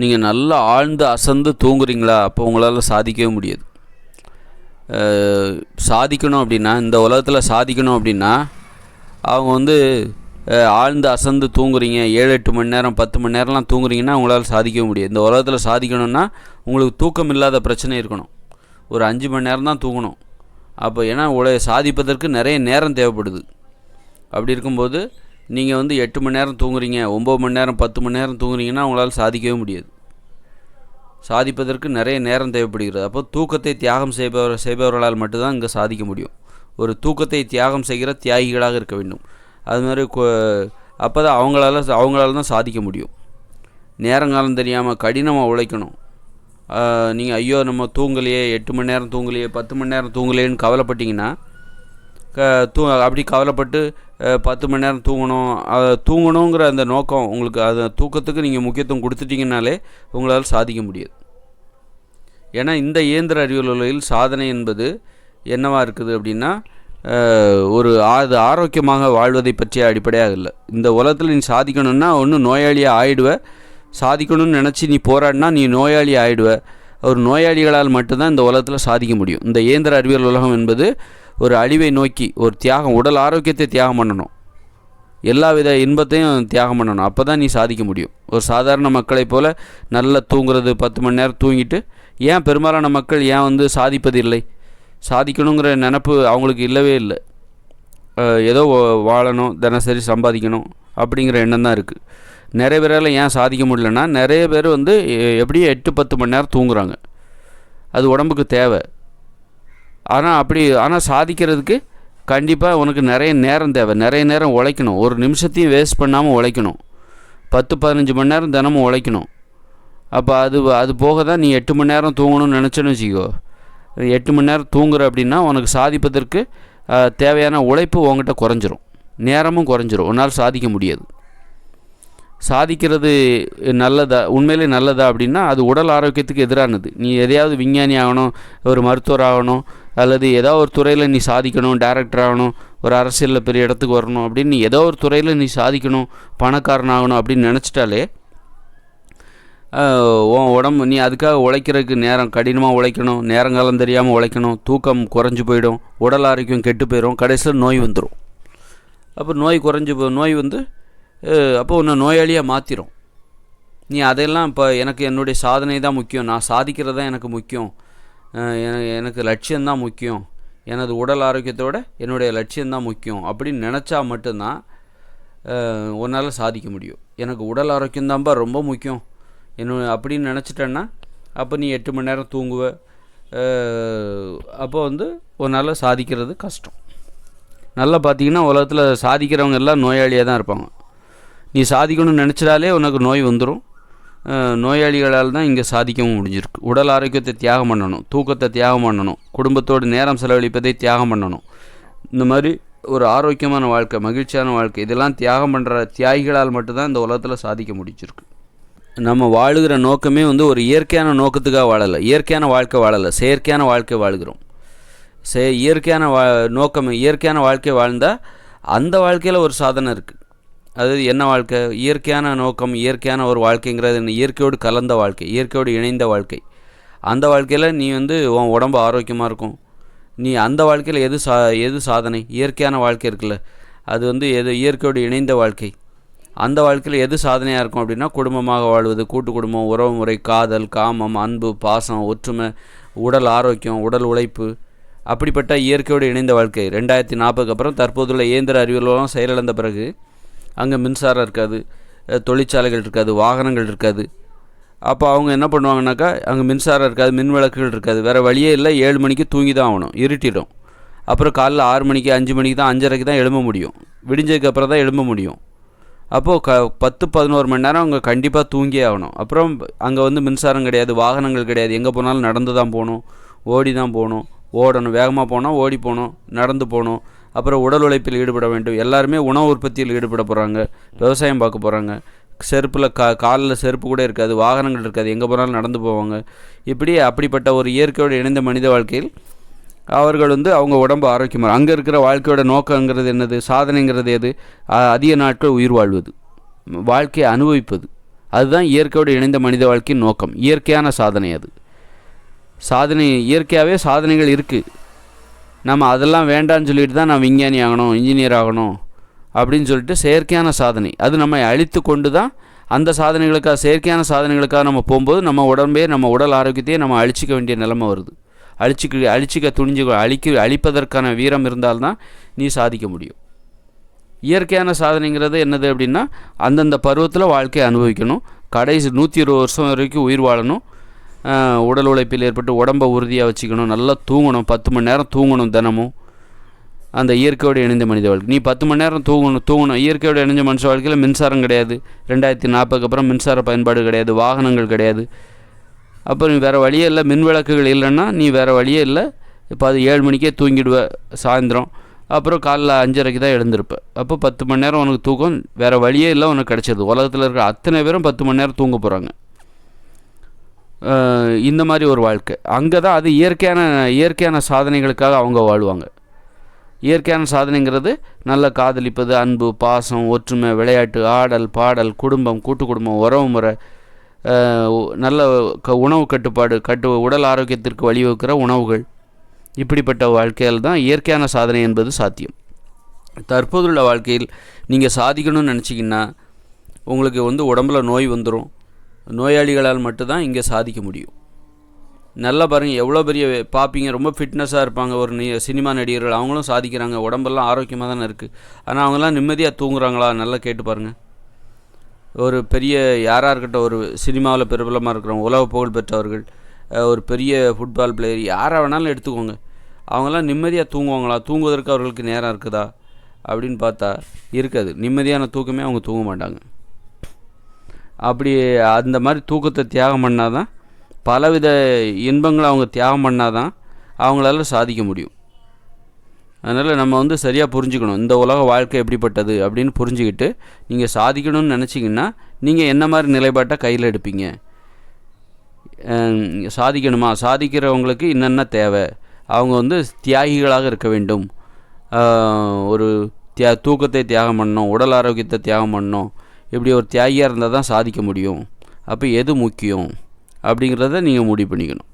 நீங்கள் நல்லா ஆழ்ந்து அசந்து தூங்குறீங்களா அப்போ உங்களால் சாதிக்கவே முடியாது. சாதிக்கணும் அப்படின்னா இந்த உலகத்தில் சாதிக்கணும் அப்படின்னா அவங்க வந்து ஆழ்ந்து அசந்து தூங்குறீங்க ஏழு எட்டு மணி நேரம் பத்து மணி நேரம்லாம் தூங்குறீங்கன்னா உங்களால் சாதிக்கவே முடியாது. இந்த உலகத்தில் சாதிக்கணும்னா உங்களுக்கு தூக்கம் இல்லாத பிரச்சனை இருக்கணும். ஒரு அஞ்சு மணி நேரம் தான் தூங்கணும். அப்போ ஏன்னா உலக சாதிப்பதற்கு நிறைய நேரம் தேவைப்படுது. அப்படி இருக்கும்போது நீங்கள் வந்து எட்டு மணி நேரம் தூங்குறீங்க ஒம்பது மணி நேரம் பத்து மணி நேரம் தூங்குறீங்கன்னா உங்களால் சாதிக்கவே முடியாது. சாதிப்பதற்கு நிறைய நேரம் தேவைப்படுகிறது. அப்போ தூக்கத்தை தியாகம் செய்பவர் செய்பவர்களால் மட்டும்தான் இங்கே சாதிக்க முடியும். ஒரு தூக்கத்தை தியாகம் செய்கிற தியாகிகளாக இருக்க வேண்டும். அது மாதிரி அப்போ தான் அவங்களால அவங்களால தான் சாதிக்க முடியும். நேரங்காலம் தெரியாமல் கடினமாக உழைக்கணும். நீங்கள் ஐயோ நம்ம தூங்கலையே எட்டு மணி நேரம் தூங்கலையே பத்து மணி நேரம் தூங்கலையேன்னு கவலைப்பட்டிங்கன்னா க தூ அப்படி கவலைப்பட்டு பத்து மணி நேரம் தூங்கணும். அதை தூங்கணுங்கிற அந்த நோக்கம் உங்களுக்கு அது தூக்கத்துக்கு நீங்கள் முக்கியத்துவம் கொடுத்துட்டிங்கனாலே உங்களால் சாதிக்க முடியாது. ஏன்னா இந்த இயந்திர அறிவியல் உலகில் சாதனை என்பது என்னவாக இருக்குது அப்படின்னா ஒரு அது ஆரோக்கியமாக வாழ்வதை பற்றிய அடிப்படையாக இல்லை. இந்த உலகத்தில் நீ சாதிக்கணும்னா ஒன்று நோயாளியாக ஆயிடுவ. சாதிக்கணும்னு நினச்சி நீ போராடினா நீ நோயாளி ஆயிடுவ. ஒரு நோயாளிகளால் மட்டும்தான் இந்த உலகத்தில் சாதிக்க முடியும். இந்த இயந்திர அறிவியல் உலகம் என்பது ஒரு அழிவை நோக்கி ஒரு தியாகம் உடல் ஆரோக்கியத்தை தியாகம் பண்ணணும். எல்லா வித இன்பத்தையும் தியாகம் பண்ணணும். அப்போ தான் நீ சாதிக்க முடியும். ஒரு சாதாரண மக்களைப் போல் நல்லா தூங்குறது பத்து மணி நேரம் தூங்கிட்டு ஏன் பெரும்பாலான மக்கள் ஏன் வந்து சாதிப்பதில்லை சாதிக்கணுங்கிற நினப்பு அவங்களுக்கு இல்லவே இல்லை. ஏதோ வாழணும் தினசரி சம்பாதிக்கணும் அப்படிங்கிற எண்ணம் தான் இருக்குது நிறைய பேரால் ஏன் சாதிக்க முடியலன்னா நிறைய பேர் வந்து எ- எப்படியும் எட்டு பத்து மணி நேரம் தூங்குறாங்க. அது உடம்புக்கு தேவை. ஆனால் அப்படி ஆனால் சாதிக்கிறதுக்கு கண்டிப்பாக உனக்கு நிறைய நேரம் தேவை. நிறைய நேரம் உழைக்கணும். ஒரு நிமிஷத்தையும் வேஸ்ட் பண்ணாமல் உழைக்கணும். பத்து பதினஞ்சு மணி நேரம் தினமும் உழைக்கணும். அப்போ அது அது போக தான் நீ எட்டு மணி நேரம் தூங்கணும்னு நினச்சேன்னு வச்சுக்கோ. எட்டு மணி நேரம் தூங்குற அப்படின்னா உனக்கு சாதிப்பதற்கு தேவையான உழைப்பு உங்ககிட்ட குறைஞ்சிரும். நேரமும் குறைஞ்சிரும். உன்னால் சாதிக்க முடியாது. சாதிக்கிறது நல்லதா உண்மையிலே நல்லதா அப்படின்னா அது உடல் ஆரோக்கியத்துக்கு எதிரானது. நீ எதையாவது விஞ்ஞானி ஆகணும் ஒரு மருத்துவர் ஆகணும் அல்லது ஏதோ ஒரு துறையில் நீ சாதிக்கணும் டேரக்டர் ஆகணும் ஒரு அரசியலில் பெரிய இடத்துக்கு வரணும் அப்படின்னு நீ ஏதோ ஒரு துறையில் நீ சாதிக்கணும் பணக்காரன் ஆகணும் அப்படின்னு நினச்சிட்டாலே உன் உடம்பு நீ அதுக்காக உழைக்கிறதுக்கு நேரம் கடினமாக உழைக்கணும் நேரங்காலம் தெரியாமல் உழைக்கணும் தூக்கம் குறைஞ்சி போயிடும் உடல் ஆரோக்கியம் கெட்டு போயிடும் கடைசியில் நோய் வந்துடும் அப்போ நோய் குறைஞ்சி போ நோய் வந்து அப்போ உன்னை நோயாளியாக மாற்றிடும் நீ அதெல்லாம் இப்போ எனக்கு என்னுடைய சாதனை தான் முக்கியம். நான் சாதிக்கிறது தான் எனக்கு முக்கியம். எனக்கு எனக்கு லட்சியம்தான் முக்கியம். எனது உடல் ஆரோக்கியத்தோட என்னுடைய லட்சியம்தான் முக்கியம். அப்படின்னு நினச்சா மட்டும்தான் உன்னால் சாதிக்க முடியும். எனக்கு உடல் ஆரோக்கியம்தான்ப்பா ரொம்ப முக்கியம். என்ன அப்படின்னு நினச்சிட்டேன்னா அப்போ நீ எட்டு மணி நேரம் தூங்குவ. அப்போ வந்து உன்னால் சாதிக்கிறது கஷ்டம். நல்லா பார்த்தீங்கன்னா உலகத்தில் சாதிக்கிறவங்க எல்லாம் நோயாளியாக தான் இருப்பாங்க. நீ சாதிக்கணும்னு நினச்சிடாலே உனக்கு நோய் வந்துடும் நோயாளிகளால் தான் இங்கே சாதிக்கவும் முடிஞ்சிருக்கு. உடல் ஆரோக்கியத்தை தியாகம் பண்ணணும் தூக்கத்தை தியாகம் பண்ணணும் குடும்பத்தோடு நேரம் செலவழிப்பதை தியாகம் பண்ணணும். இந்த மாதிரி ஒரு ஆரோக்கியமான வாழ்க்கை மகிழ்ச்சியான வாழ்க்கை இதெல்லாம் தியாகம் பண்ணுற தியாகிகளால் மட்டும்தான் இந்த உலகத்தில் சாதிக்க முடிச்சிருக்கு நம்ம வாழுகிற நோக்கமே வந்து ஒரு இயற்கையான நோக்கத்துக்காக வாழலை. இயற்கையான வாழ்க்கை வாழலை. செயற்கையான வாழ்க்கை வாழ்கிறோம். சே இயற்கையான வா நோக்கம் இயற்கையான வாழ்க்கை வாழ்ந்தால் அந்த வாழ்க்கையில் ஒரு சாதனை இருக்குது அதாவது என்ன வாழ்க்கை? இயற்கையான நோக்கம் இயற்கையான ஒரு வாழ்க்கைங்கிறது என்ன? இயற்கையோடு கலந்த வாழ்க்கை இயற்கையோடு இணைந்த வாழ்க்கை. அந்த வாழ்க்கையில் நீ வந்து உன் உடம்பு ஆரோக்கியமாக இருக்கும். நீ அந்த வாழ்க்கையில் எது சா எது சாதனை? இயற்கையான வாழ்க்கை இருக்குல்ல. அது வந்து எது? இயற்கையோடு இணைந்த வாழ்க்கை. அந்த வாழ்க்கையில் எது சாதனையாக இருக்கும் அப்படின்னா குடும்பமாக வாழ்வது கூட்டு குடும்பம் உறவு முறை காதல் காமம் அன்பு பாசம் ஒற்றுமை உடல் ஆரோக்கியம் உடல் உழைப்பு. அப்படிப்பட்ட இயற்கையோடு இணைந்த வாழ்க்கை. ரெண்டாயிரத்தி நாற்பதுக்கு அப்புறம் தற்போதுள்ள இயந்திர அறிவியலும் செயலிழந்த பிறகு அங்கே மின்சாரம் இருக்காது தொழிற்சாலைகள் இருக்காது வாகனங்கள் இருக்காது. அப்போ அவங்க என்ன பண்ணுவாங்கனாக்கா அங்கே மின்சாரம் இருக்காது மின் விளக்குகள் இருக்காது. வேறு வழியே இல்லை ஏழு மணிக்கு தூங்கி தான் ஆகணும் இருட்டிடும். அப்புறம் காலைல ஆறு மணிக்கு அஞ்சு மணிக்கு தான் அஞ்சரைக்கு தான் எழும்ப முடியும். விடிஞ்சதுக்கு அப்புறம் தான் எழும்ப முடியும். அப்போது க பத்து பதினோரு மணி நேரம் அவங்க கண்டிப்பாக தூங்கியே ஆகணும். அப்புறம் அங்கே வந்து மின்சாரம் கிடையாது வாகனங்கள் கிடையாது. எங்கே போனாலும் நடந்து தான் போகணும் ஓடி தான் போகணும் ஓடணும். வேகமாக போனால் ஓடி போகணும் நடந்து போகணும். அப்புறம் உடல் உழைப்பில் ஈடுபட வேண்டும். எல்லாருமே உணவு உற்பத்தியில் ஈடுபட போகிறாங்க விவசாயம் பார்க்க போகிறாங்க செருப்பில் கா காலில் செருப்பு கூட இருக்காது வாகனங்கள் இருக்காது எங்கே போனாலும் நடந்து போவாங்க. இப்படி அப்படிப்பட்ட ஒரு இயற்கையோடு இணைந்த மனித வாழ்க்கையில் அவர்கள் வந்து அவங்க உடம்பு ஆரோக்கியமாக அங்கே இருக்கிற வாழ்க்கையோட நோக்கங்கிறது என்னது சாதனைங்கிறது எது? அதிக நாட்கள் உயிர் வாழ்வது வாழ்க்கையை அனுபவிப்பது. அதுதான் இயற்கையோடு இணைந்த மனித வாழ்க்கையின் நோக்கம். இயற்கையான சாதனை அது. சாதனை இயற்கையாகவே சாதனைகள் இருக்குது நம்ம அதெல்லாம் வேண்டான்னு சொல்லிட்டு தான் நான் விஞ்ஞானி ஆகணும் இன்ஜினியர் ஆகணும் அப்படின்னு சொல்லிட்டு செயற்கையான சாதனை. அது நம்மை அழித்து கொண்டு தான் அந்த சாதனைகளுக்காக செயற்கையான சாதனைகளுக்காக நம்ம போகும்போது நம்ம உடம்பே நம்ம உடல் ஆரோக்கியத்தையே நம்ம அழிச்சிக்க வேண்டிய நிலைமை வருது. அழிச்சிக்க அழிச்சிக்க துணிஞ்சு அழிக்க அழிப்பதற்கான வீரம் இருந்தால்தான் நீ சாதிக்க முடியும். இயற்கையான சாதனைங்கிறது என்னது அப்படின்னா அந்தந்த பருவத்தில் வாழ்க்கையை அனுபவிக்கணும். கடைசி நூற்றி இருபது வருஷம் வரைக்கும் உயிர் வாழணும். உடல் உழைப்பில் ஏற்பட்டு உடம்பை உறுதியாக வச்சுக்கணும். நல்லா தூங்கணும். பத்து மணி நேரம் தூங்கணும் தினமும். அந்த இயற்கையோடு இணைந்த மனித வாழ்க்கை. நீ பத்து மணி நேரம் தூங்கணும் தூங்கணும். இயற்கையோடு இணைஞ்ச மனுஷ வாழ்க்கையில் மின்சாரம் கிடையாது. ரெண்டாயிரத்தி நாற்பதுக்கு அப்புறம் மின்சார பயன்பாடு கிடையாது. வாகனங்கள் கிடையாது. அப்புறம் நீ வேறு வழியே இல்லை. மின் விளக்குகள் இல்லைன்னா நீ வேறு வழியே இல்லை. இப்போ அது ஏழு மணிக்கே தூங்கிடுவ சாயந்தரம். அப்புறம் காலைல அஞ்சரைக்கு தான் எழுந்திருப்ப. அப்போ பத்து மணி நேரம் உனக்கு தூக்கம். வேறு வழியே இல்லை உனக்கு கிடச்சிருது. உலகத்தில் இருக்கிற அத்தனை பேரும் பத்து மணி நேரம் தூங்க போகிறாங்க இந்த மாதிரி ஒரு வாழ்க்கை. அங்கே தான் அது இயற்கையான இயற்கையான சாதனைகளுக்காக அவங்க வாழ்வாங்க. இயற்கையான சாதனைங்கிறது நல்ல காதலிப்பது அன்பு பாசம் ஒற்றுமை விளையாட்டு ஆடல் பாடல் குடும்பம் கூட்டு குடும்பம் உறவு முறை நல்ல க உணவு கட்டுப்பாடு கட்டு உடல் ஆரோக்கியத்திற்கு வழிவகுக்கிற உணவுகள். இப்படிப்பட்ட வாழ்க்கையில் தான் இயற்கையான சாதனை என்பது சாத்தியம். தற்போதுள்ள வாழ்க்கையில் நீங்கள் சாதிக்கணும்னு நினச்சிங்கன்னா உங்களுக்கு வந்து உடம்புல நோய் வந்துடும் நோயாளிகளால் மட்டும்தான் இங்கே சாதிக்க முடியும். நல்லா பாருங்கள் எவ்வளோ பெரிய பார்ப்பீங்க ரொம்ப ஃபிட்னஸாக இருப்பாங்க. ஒரு நி சினிமா நடிகர்கள் அவங்களும் சாதிக்கிறாங்க. உடம்பெல்லாம் ஆரோக்கியமாக தானே இருக்குது ஆனால் அவங்கெல்லாம் நிம்மதியாக தூங்குறாங்களா? நல்லா கேட்டு பாருங்கள் ஒரு பெரிய யாராக இருக்கட்டும் ஒரு சினிமாவில் பிரபலமாக இருக்கிறவங்க உலக புகழ் பெற்றவர்கள் ஒரு பெரிய ஃபுட்பால் பிளேயர் யாராக வேணாலும் எடுத்துக்கோங்க. அவங்களாம் நிம்மதியாக தூங்குவாங்களா? தூங்குவதற்கு அவர்களுக்கு நேரம் இருக்குதா? அப்படின்னு பார்த்தா இருக்காது. நிம்மதியான தூக்கமே அவங்க தூங்க மாட்டாங்க. அப்படி அந்த மாதிரி தூக்கத்தை தியாகம் பண்ணால் தான் பலவித இன்பங்களை அவங்க தியாகம் பண்ணால் தான் அவங்களால சாதிக்க முடியும். அதனால் நம்ம வந்து சரியாக புரிஞ்சுக்கணும். இந்த உலக வாழ்க்கை எப்படிப்பட்டது அப்படின்னு புரிஞ்சுக்கிட்டு நீங்கள் சாதிக்கணும்னு நினச்சிங்கன்னா நீங்கள் என்ன மாதிரி நிலைப்பாட்டை கையில் எடுப்பீங்க? சாதிக்கணுமா? சாதிக்கிறவங்களுக்கு என்னென்ன தேவை? அவங்க வந்து தியாகிகளாக இருக்க வேண்டும். ஒரு தியா தூக்கத்தை தியாகம் பண்ணணும் உடல் ஆரோக்கியத்தை தியாகம் பண்ணணும். இப்படி ஒரு தியாகியாக இருந்தால் தான் சாதிக்க முடியும். அப்போ எது முக்கியம்? அப்படிங்கிறத நீங்கள் முடிவு பண்ணிக்கணும்.